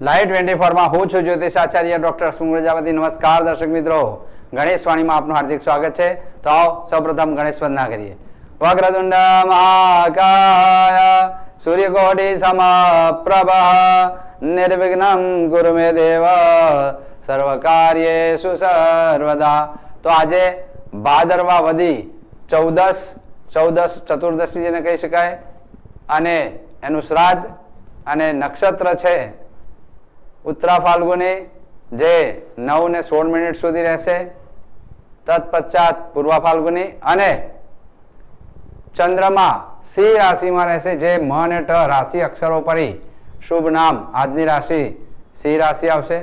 Live twenty ફોરમાં હું છું જ્યોતિષ આચાર્ય ડોક્ટર સુમ નમસ્કાર દર્શક મિત્રો. ગણેશ વાણીમાં આપનું હાર્દિક સ્વાગત છે. તો આવો સૌપ્રથમ ગણેશ વંદના કરીએ. વક્રતુંડ મહાકાય સૂર્યકોટિ સમપ્રભ, નિર્વિઘ્નમ ગુરુ મે દેવ સર્વ કાર્યેષુ સર્વદા. તો આજે ભાદરવા વધી ચૌદસ ચૌદસ ચતુર્દશી જેને કહી શકાય. અને એનું શ્રાદ્ધ અને નક્ષત્ર છે. ઉત્તરા ફાલ્ગુની જે નવ ને સોળ મિનિટ સુધી રહેશે, તત્પશ્ચાત પૂર્વ ફાલ્ગુની અને ચંદ્રમા સિંહ રાશિમાં રહેશે, જે મ અને ટ રાશિ અક્ષરો પરી શુભ નામ આજની રાશિ સિંહ રાશિ આવશે.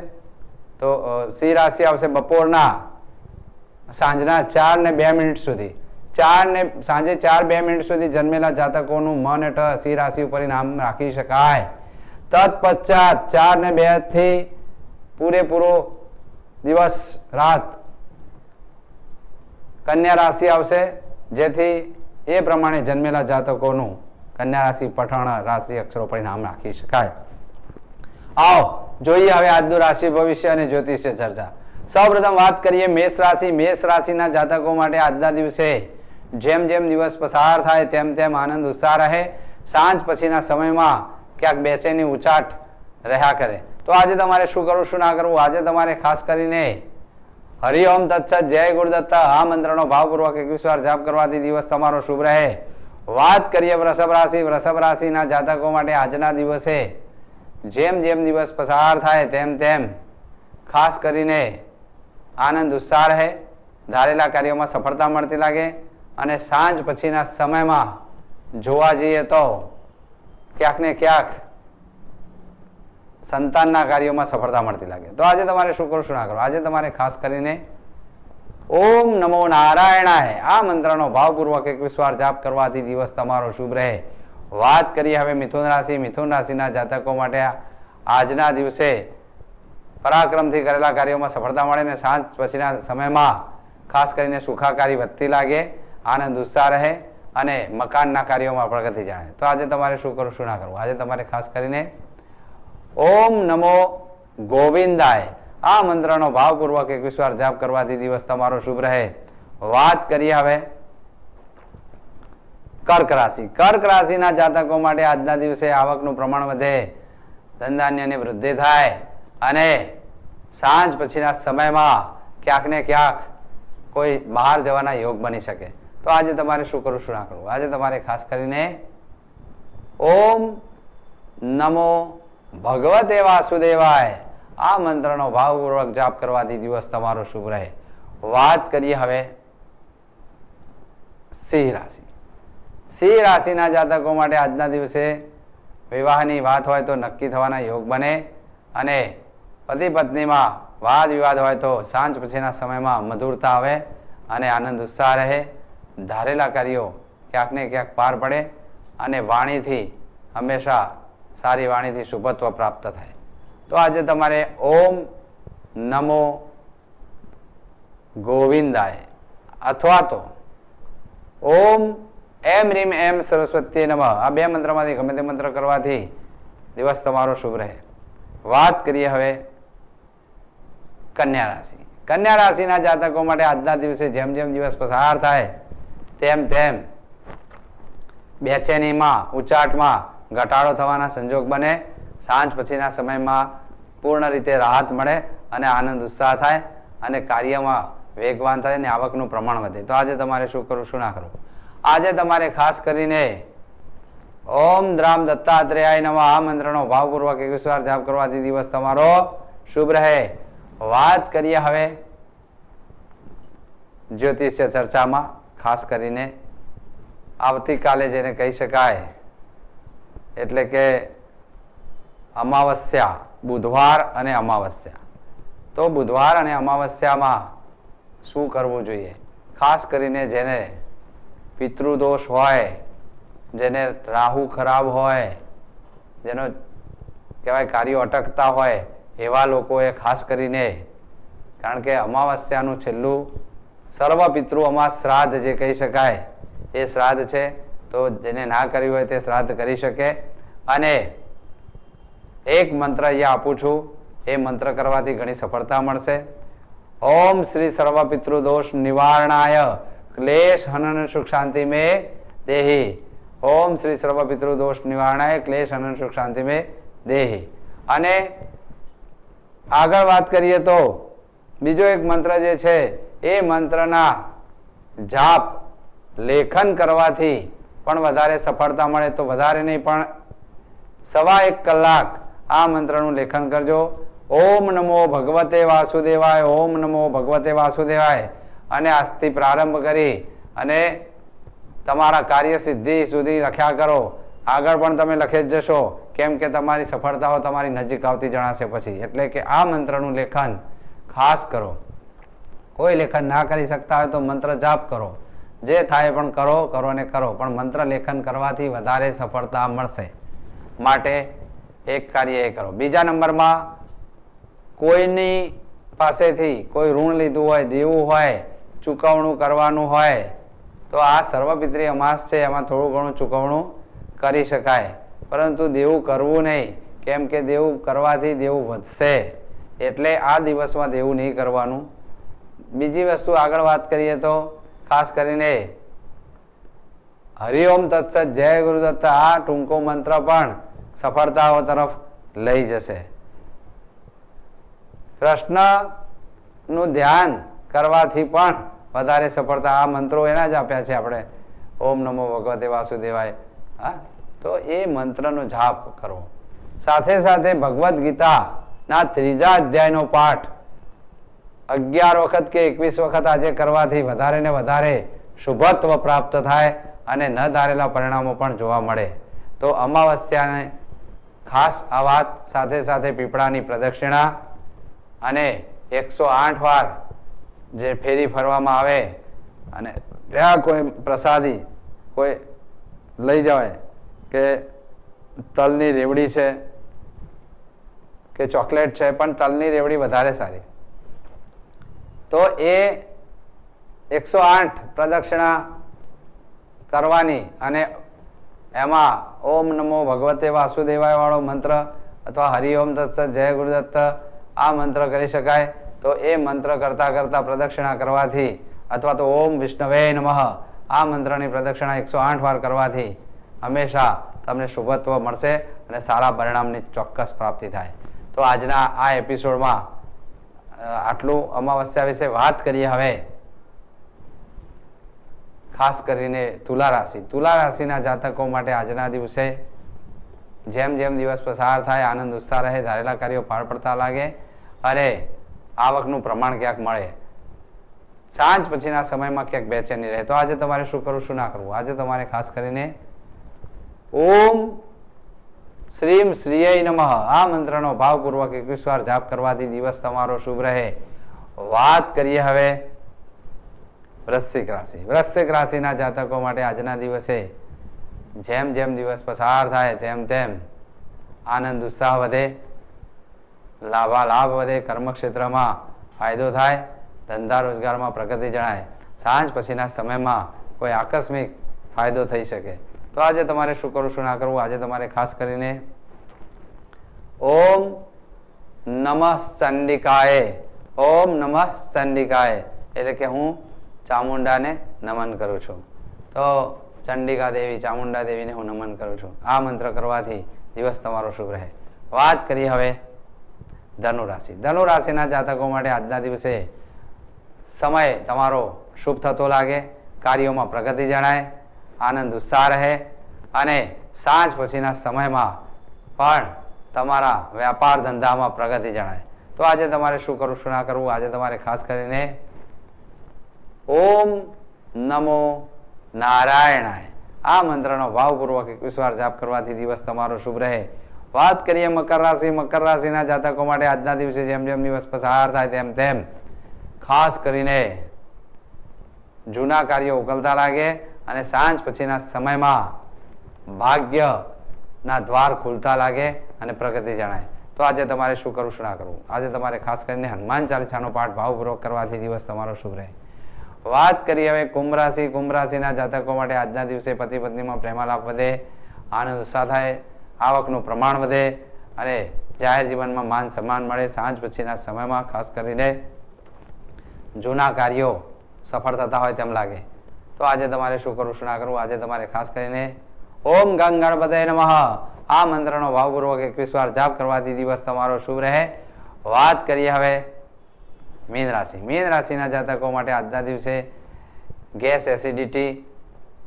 તો સિંહ રાશિ આવશે બપોરના સાંજના ચાર ને બે મિનિટ સુધી. ચાર ને, સાંજે ચાર બે મિનિટ સુધી જન્મેલા જાતકોનું મ અને ટ સિંહ રાશિ ઉપર નામ રાખી શકાય. તત્પશ્ચાત ચાર ને બેથી પૂરેપૂરો દિવસ રાત કન્યા રાશિ આવશે, જેથી એ પ્રમાણે જન્મેલા જાતકોનું કન્યા રાશિ પઠણ રાશિ અક્ષરો પરિણામ રાખી શકાય. આવો, જોઈએ હવે આજનું રાશિ ભવિષ્ય અને જ્યોતિષ્ય ચર્ચા. સૌપ્રથમ વાત કરીએ મેષ રાશિ. મેષ રાશિના જાતકો માટે આજના દિવસે જેમ જેમ દિવસ પસાર થાય, તેમ તેમ આનંદ, ઉત્સાહ રહે. સાંજ પછીના સમયમાં ક્યાંક બેચેની ઉચાટ રહ્યા કરે. તો આજે તમારે શું કરવું, શું ના કરવું? આજે તમારે ખાસ કરીને હરિઓમ તત્સત, જય ગુરુદત્ત આ મંત્રનો ભાવપૂર્વક એકવીસ વાર જાપ કરવાથી દિવસ તમારો શુભ રહે. વાત કરીએ વૃષભ રાશિ. વૃષભ રાશિના જાતકો માટે આજના દિવસે જેમ જેમ દિવસ પસાર થાય તેમ તેમ ખાસ કરીને આનંદ, ઉત્સાહ રહે. ધારેલા કાર્યોમાં સફળતા મળતી લાગે અને સાંજ પછીના સમયમાં જોવા જઈએ તો ક્યાંક ને ક્યાંક સંતાનના કાર્યોમાં સફળતા મળતી લાગે. તો આજે તમારે શું કરો શું ના કરો આજે તમારે ખાસ કરીને ઓમ નમો નારાયણાય. આ મંત્રનો ભાવપૂર્વક એકવીસ વાર જાપ કરવાથી દિવસ તમારો શુભ રહે. વાત કરીએ હવે મિથુન રાશિ. મિથુન રાશિના જાતકો માટે આજના દિવસે પરાક્રમથી કરેલા કાર્યોમાં સફળતા મળે ને સાંજ પછીના સમયમાં ખાસ કરીને સુખાકારી વધતી લાગે, આનંદ ઉત્સાહ રહે. અને મકાનના કાર્યોમાં પ્રગતિ જાણે. તો આજે તમારે શું કરવું, શું ના કરવું? આજે તમારે ખાસ કરીને ઓમ નમો ગોવિંદાય. આ મંત્રનો ભાવપૂર્વક એકવીસ વાર જાપ કરવાથી દિવસ તમારો શુભ રહે. વાત કરીએ હવે કર્ક રાશિ. કર્ક રાશિના જાતકો માટે આજના દિવસે આવકનું પ્રમાણ વધે. ધંધાન્યની વૃદ્ધિ થાય. અને સાંજ પછીના સમયમાં ક્યાંક ને ક્યાંક કોઈ બહાર જવાના યોગ બની શકે. તો આજે તમારે શું કરવું, શું ના કરવું? આજે તમારે ખાસ કરીને ઓમ નમો ભગવતે વાસુદેવાય. આ મંત્રનો ભાવપૂર્વક જાપ કરવાથી દિવસ તમારો શુભ રહે. વાત કરીએ હવે સિંહ રાશિ. સિંહ રાશિના જાતકો માટે આજના દિવસે વિવાહની વાત હોય તો નક્કી થવાના યોગ બને અને પતિ પત્નીમાં વાદ વિવાદ હોય તો સાંજ પછીના સમયમાં મધુરતા આવે અને આનંદ ઉત્સાહ રહે. ધારેલા કાર્યો ક્યાંક ને ક્યાંક પાર પડે અને વાણીથી હંમેશા સારી વાણીથી શુભત્વ પ્રાપ્ત થાય. તો આજે તમારે ઓમ નમો ગોવિંદાય અથવા તો ઓમ એમ રીમ એમ સરસ્વતી નમઃ. આ બે મંત્રમાંથી ગમે તે મંત્ર કરવાથી દિવસ તમારો શુભ રહે. વાત કરીએ હવે કન્યા રાશિ. કન્યા રાશિના જાતકો માટે આજના દિવસે જેમ જેમ દિવસ પસાર થાય તેમ તેમ બેચેનીમાં, ઉચાટમાં ઘટાડો થવાના સંજોગ બને. સાંજ પછીના સમયમાં પૂર્ણ રીતે રાહત મળે અને આનંદ ઉત્સાહ થાય અને કાર્યમાં વેગવાન થાય અને આવકનું પ્રમાણ વધે. તો આજે તમારે શું કરવું, શું ના કરવું? આજે તમારે ખાસ કરીને ઓમ દ્રામ દત્તાત્રેયાય નવા આ મંત્રનો ભાવપૂર્વક એકવીસ વાર જાપ કરવાથી દિવસ તમારો શુભ રહે. વાત કરીએ હવે જ્યોતિષ્ય ચર્ચામાં. ખાસ કરીને આવતીકાલે જેને કહી શકાય, એટલે કે અમાવસ્યા, બુધવાર અને અમાવસ્યા. તો બુધવાર અને અમાવસ્યામાં શું કરવું જોઈએ? ખાસ કરીને જેને પિતૃદોષ હોય, જેને રાહુ ખરાબ હોય, જેનો કહેવાય કાર્યો અટકતા હોય, એવા લોકોએ ખાસ કરીને, કારણ કે અમાવસ્યાનું છેલ્લું સર્વ પિતૃઓમાં શ્રાદ્ધ જે કહી શકાય, એ શ્રાદ્ધ છે. તો જેને ના કર્યું હોય તે શ્રાદ્ધ કરી શકે. અને એક મંત્ર અહીંયા આપું છું, એ મંત્ર કરવાથી ઘણી સફળતા મળશે. ઓમ શ્રી સર્વ પિતૃદોષ નિવારણાય, ક્લેશ હનન સુખ શાંતિ મે દેહી. ઓમ શ્રી સર્વ પિતૃદોષ નિવારણાય, ક્લેશ હનન સુખ શાંતિ મે દેહી. અને આગળ વાત કરીએ તો, બીજો એક મંત્ર જે છે એ મંત્રના જાપ, લેખન કરવાથી પણ વધારે સફળતા મળે તો વધારે નહીં, પણ સવા એક કલાક આ મંત્રનું લેખન કરજો. ઓમ નમો ભગવતે વાસુદેવાય, ઓમ નમો ભગવતે વાસુદેવાય. અને આજથી પ્રારંભ કરી અને તમારા કાર્ય સિદ્ધિ સુધી લખ્યા કરો. આગળ પણ તમે લખી જ જશો. કેમ કે તમારી સફળતાઓ તમારી નજીક આવતી જણાશે પછી. એટલે કે આ મંત્રનું લેખન ખાસ કરો. કોઈ લેખન ના કરી શકતા હોય તો મંત્ર જાપ કરો. જે થાય પણ કરો કરો ને કરો, પણ મંત્ર લેખન કરવાથી વધારે સફળતા મળશે. માટે એક કાર્ય એ કરો. બીજા નંબરમાં કોઈની પાસેથી કોઈ ઋણ લીધું હોય, દેવું હોય, ચૂકવણું કરવાનું હોય, તો આ સર્વપિત્રી અમાસ છે, એમાં થોડું ઘણું ચૂકવણું કરી શકાય. પરંતુ દેવું કરવું નહીં, કેમ કે દેવું કરવાથી દેવું વધશે. એટલે આ દિવસમાં દેવું નહીં કરવાનું બીજી વસ્તુ આગળ વાત કરીએ તો, ખાસ કરીને હરિઓમ તત્સત, જય ગુરુદત્ત આ ટૂંકો મંત્ર પણ સફળતાઓ તરફ લઈ જશે. કૃષ્ણનું ધ્યાન કરવાથી પણ વધારે સફળતા આ મંત્રો એના જ આપ્યા છે આપણે. ઓમ નમો ભગવતે વાસુદેવાય. હા? તો એ મંત્રનો જાપ કરો સાથે સાથે ભગવદ્ ગીતાના ત્રીજા અધ્યાયનો પાઠ અગિયાર વખત કે એકવીસ વખત આજે કરવાથી વધારે ને વધારે શુભત્વ પ્રાપ્ત થાય અને ન ધારેલા પરિણામો પણ જોવા મળે. તો અમાવસ્યાને ખાસ આ વાત સાથે સાથે પીપળાની પ્રદક્ષિણા અને એકસો આઠ વાર જે ફેરી ફરવામાં આવે અને ત્યાં કોઈ પ્રસાદી કોઈ લઈ જવાય કે તલની રેવડી છે કે ચોકલેટ છે, પણ તલની રેવડી વધારે સારી. તો એ એકસો આઠ પ્રદક્ષિણા કરવાની અને એમાં ઓમ નમો ભગવતે વાસુદેવાય વાળો મંત્ર અથવા હરિઓમ તત્સત જય ગુરુદત્ત આ મંત્ર કરી શકાય. તો એ મંત્ર કરતા કરતા પ્રદક્ષિણા કરવાથી અથવા તો ઓમ વિષ્ણવે નમઃ આ મંત્રની પ્રદક્ષિણા એકસો આઠ વાર કરવાથી હંમેશા તમને શુભત્વ મળશે અને સારા પરિણામની ચોક્કસ પ્રાપ્તિ થાય. તો આજના આ એપિસોડમાં આટલું અમાવસ્યા વિશે વાત કરીએ હવે. ખાસ કરીને તુલા રાશિ. તુલા રાશિના જાતકો માટે આજના દિવસે જેમ જેમ દિવસ પસાર થાય, આનંદ, ઉત્સાહ રહે, ધારેલા કાર્યો પાર પડતા લાગે અને આવકનું પ્રમાણ ક્યાંક મળે. સાંજ પછીના સમયમાં ક્યાંક બેચેની રહે. તો આજે તમારે શું કરવું, શું ના કરવું? આજે તમારે ખાસ કરીને ઓમ શ્રીમ શ્રીય નમઃ. આ મંત્રનો ભાવપૂર્વક એકવીસ વાર જાપ કરવાથી દિવસ તમારો શુભ રહે. વાત કરીએ હવે વૃશ્ચિક રાશિ. વૃશ્ચિક રાશિના જાતકો માટે આજના દિવસે જેમ જેમ દિવસ પસાર થાય તેમ તેમ આનંદ, ઉત્સાહ વધે. લાભાલાભ વધે. કર્મક્ષેત્રમાં ફાયદો થાય. ધંધા રોજગારમાં પ્રગતિ જણાય. સાંજ પછીના સમયમાં કોઈ આકસ્મિક ફાયદો થઈ શકે. તો આજે તમારે શું કરવું, શું ના કરવું? આજે તમારે ખાસ કરીને ઓમ નમઃ ચંડિકાએ, ઓમ નમઃ ચંડિકાએ, એટલે કે હું ચામુંડાને નમન કરું છું. તો ચંડિકા દેવી, ચામુંડા દેવીને હું નમન કરું છું. આ મંત્ર કરવાથી દિવસ તમારો શુભ રહે. વાત કરીએ હવે ધનુ રાશિ. ધનુ રાશિના જાતકો માટે આજના દિવસે સમય તમારો શુભ થતો લાગે, કાર્યોમાં પ્રગતિ જણાય આનંદ ઉત્સાહ રહે અને સાંજ પછીના સમયમાં પણ તમારા વ્યાપાર ધંધામાં પ્રગતિ જણાય. તો આજે તમારે શું કરવું, શું ના કરવું? આજે તમારે ખાસ કરીને ઓમ નમો નારાયણાય. આ મંત્રનો ભાવપૂર્વક એકવીસ વાર જાપ કરવાથી દિવસ તમારો શુભ રહે. વાત કરીએ મકર રાશિ. મકર રાશિના જાતકો માટે આજના દિવસે જેમ જેમ દિવસ પસાર થાય તેમ તેમ ખાસ કરીને જૂના કાર્યો ઉકલતા લાગે. અને સાંજ પછીના સમયમાં ભાગ્યના દ્વાર ખુલતા લાગે અને પ્રગતિ જણાય. તો આજે તમારે શું કરવું, શું ના કરવું? આજે તમારે ખાસ કરીને હનુમાન ચાલીસાનો પાઠ ભાવપૂર્વક કરવાથી દિવસ તમારો શુભ રહે. વાત કરીએ હવે કુંભ રાશિ કુંભ રાશિના જાતકો માટે આજના દિવસે પતિ પત્નીમાં પ્રેમાલાપ વધે, આનંદ ઉત્સાહ થાય, આવકનું પ્રમાણ વધે અને જાહેર જીવનમાં માન સન્માન મળે. સાંજ પછીના સમયમાં ખાસ કરીને જૂના કાર્યો સફળ થતા હોય તેમ લાગે. તો આજે તમારે શું કરવું, શું ના કરવું? આજે તમારે ખાસ કરીને ઓમ ગંગ ગણપતય નમઃ. આ મંત્રનો ભાવપૂર્વક એકવીસ વાર જાપ કરવાથી દિવસ તમારો શુભ રહે. વાત કરીએ હવે મીન રાશિ. મીન રાશિના જાતકો માટે આજના દિવસે ગેસ એસિડિટી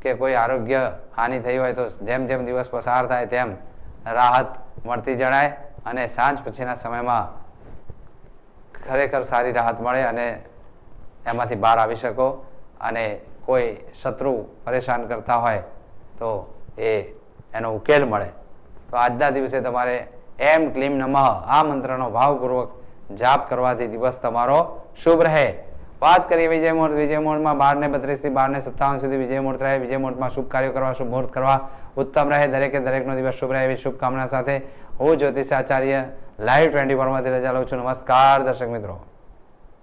કે કોઈ આરોગ્ય હાનિ થઈ હોય તો જેમ જેમ દિવસ પસાર થાય તેમ રાહત મળતી જણાય અને સાંજ પછીના સમયમાં ખરેખર સારી રાહત મળે અને એમાંથી બહાર આવી શકો અને કોઈ શત્રુ પરેશાન કરતા હોય તો એ એનો ઉકેલ મળે. તો આજના દિવસે તમારે એમ ક્લીમ નમઃ. આ મંત્રનો ભાવપૂર્વક જાપ કરવાથી દિવસ તમારો શુભ રહે. વાત કરીએ વિજય મુહૂર્ત વિજય મુહૂર્તમાં બાર ને બત્રીસથી બાર ને સત્તાવન સુધી વિજય મુહૂર્ત રહે વિજય મુહૂર્તમાં શુભ કાર્યો કરવા, શુભ મુહૂર્ત કરવા. ઉત્તમ રહે. દરેકે દરેકનો દિવસ શુભ રહે એવી શુભકામના સાથે હું જ્યોતિષ આચાર્ય લાઈવ ટ્વેન્ટી ફોરમાંથી રજા લઉં છું. નમસ્કાર દર્શક મિત્રો.